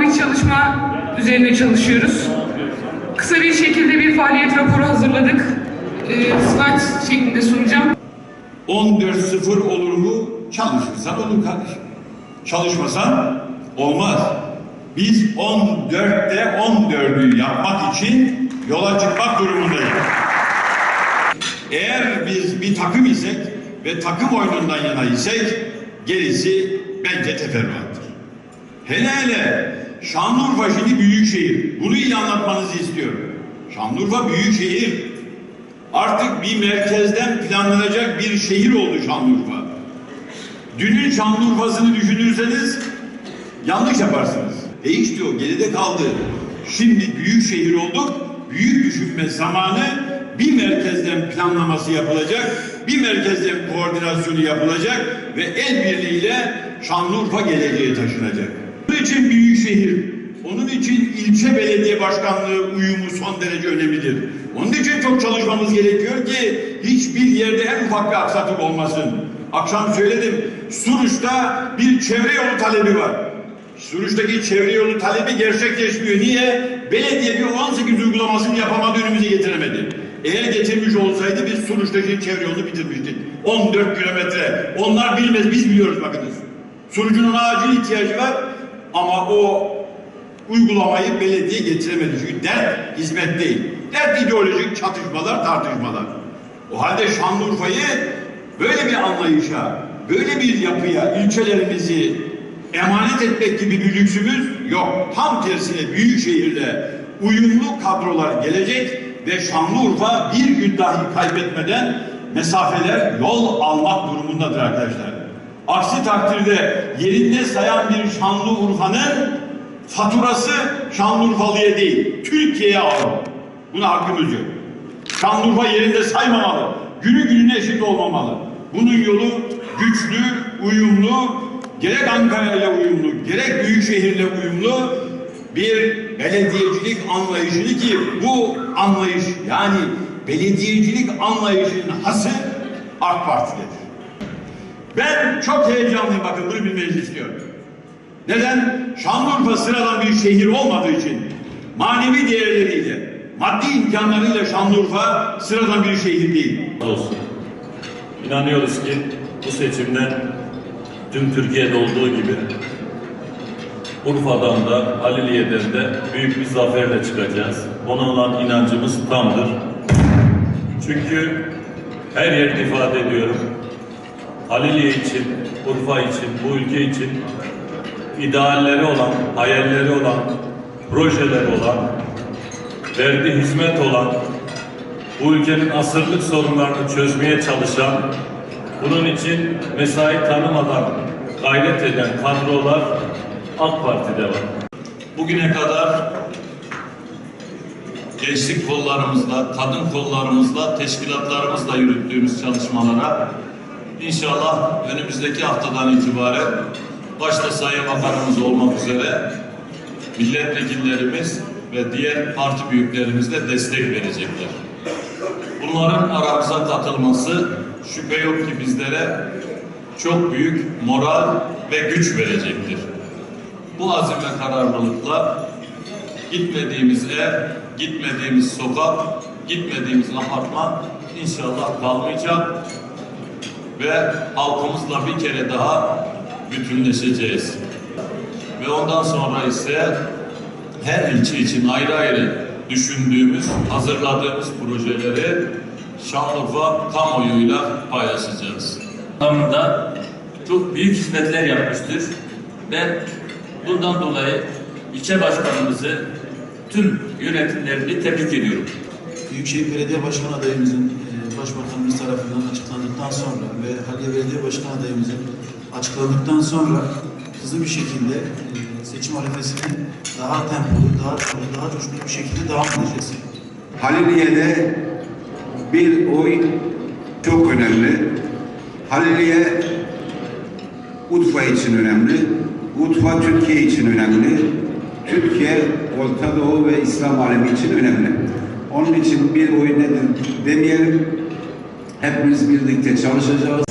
Bir çalışma üzerine çalışıyoruz. Kısa bir şekilde bir faaliyet raporu hazırladık. Ee, slide şeklinde sunacağım. 14-0 olur mu? Çalışırsan olur kardeşim. Çalışmasan olmaz. Biz 14'te 14'ü yapmak için yola çıkmak durumundayız. Eğer biz bir takım isek ve takım oyunundan yana isek gerisi bence teferruattır. Hele hele Şanlıurfa şimdi büyük şehir. Bunu iyi anlatmanızı istiyorum. Şanlıurfa büyük şehir. Artık bir merkezden planlanacak bir şehir oldu Şanlıurfa. Dünün Şanlıurfa'sını düşünürseniz yanlış yaparsınız. Değişti o, geride kaldı. Şimdi büyük şehir olduk, büyük düşünme zamanı bir merkezden planlaması yapılacak, bir merkezden koordinasyonu yapılacak ve el birliğiyle Şanlıurfa geleceğe taşınacak. Bunun için büyük şehir, onun için ilçe belediye başkanlığı uyumu son derece önemlidir. Onun için çok çalışmamız gerekiyor ki hiçbir yerde en ufak bir aksaklık olmasın. Akşam söyledim, Suruç'ta bir çevre yolu talebi var. Suruç'taki çevre yolu talebi gerçekleşmiyor. Niye? Belediye bir 18 uygulamasını yapamadı, önümüze getiremedi. Eğer getirmiş olsaydı biz Suruç'taki çevre yolunu bitirmiştik. 14 kilometre. Onlar bilmez, biz biliyoruz bakınız. Suruç'un acil ihtiyacı var ama o uygulamayı belediye getiremedi. Çünkü dert hizmet değil. Dert ideolojik çatışmalar, tartışmalar. O halde Şanlıurfa'yı böyle bir anlayışa, böyle bir yapıya, ilçelerimizi emanet etmek gibi bir lüksümüz yok. Tam tersine büyük şehirle uyumlu kadrolar gelecek ve Şanlıurfa bir gün dahi kaybetmeden mesafeler yol almak durumundadır arkadaşlar. Aksi takdirde yerinde sayan bir Şanlıurfa'nın faturası Şanlıurfalı'ya değil, Türkiye'ye ağır. Buna hakkımız yok. Şanlıurfa yerinde saymamalı. Günü gününe eşit olmamalı. Bunun yolu güçlü, uyumlu, gerek Ankara ile uyumlu, gerek büyükşehirle uyumlu bir belediyecilik anlayışını ki bu anlayış yani belediyecilik anlayışının hası AK Parti'dedir. Ben çok heyecanlıyım bakın bunu bilmenizi istiyorum. Neden? Şanlıurfa sıradan bir şehir olmadığı için manevi değerleriyle, maddi imkanlarıyla Şanlıurfa sıradan bir şehir değil. olsun. İnanıyoruz ki bu seçimden tüm Türkiye'de olduğu gibi Urfa'dan da Haliliye'den de büyük bir zaferle çıkacağız. Ona olan inancımız tamdır. Çünkü her yerde ifade ediyorum. Haliliye için, Urfa için, bu ülke için idealleri olan, hayalleri olan, projeleri olan, verdiği hizmet olan, bu ülkenin asırlık sorunlarını çözmeye çalışan, bunun için mesai tanımadan gayret eden kadrolar AK Parti'de var. Bugüne kadar gençlik kollarımızla, kadın kollarımızla, teşkilatlarımızla yürüttüğümüz çalışmalara inşallah önümüzdeki haftadan itibaren başta Sayın Bakanımız olmak üzere milletvekillerimiz ve diğer parti büyüklerimiz de destek verecekler. Bunların aramıza katılması şüphe yok ki bizlere çok büyük moral ve güç verecektir. Bu azim ve kararlılıkla gitmediğimiz ev, gitmediğimiz sokak, gitmediğimiz apartman inşallah kalmayacak ve halkımızla bir kere daha bütünleşeceğiz. Ve ondan sonra ise her ilçe için ayrı ayrı düşündüğümüz, hazırladığımız projeleri Şanlıurfa kamuoyuyla paylaşacağız. anlamında çok büyük hizmetler yapmıştır. Ben bundan dolayı ilçe başkanımızı tüm yönetimlerini tebrik ediyorum. Büyükşehir Belediye Başkan adayımızın e, Başbakanımız tarafından açıklandıktan sonra ve Haliye Belediye Başkan adayımızın açıklandıktan sonra hızlı bir şekilde e, seçim arifesini daha tempolu, daha daha coşkulu bir şekilde devam edeceğiz. Haliliye'de bir oy çok önemli. Haliliye Urfa için önemli. Urfa Türkiye için önemli. Türkiye Orta Doğu ve İslam alemi için önemli. Onun için bir oy nedir demeyelim. Hepimiz birlikte çalışacağız.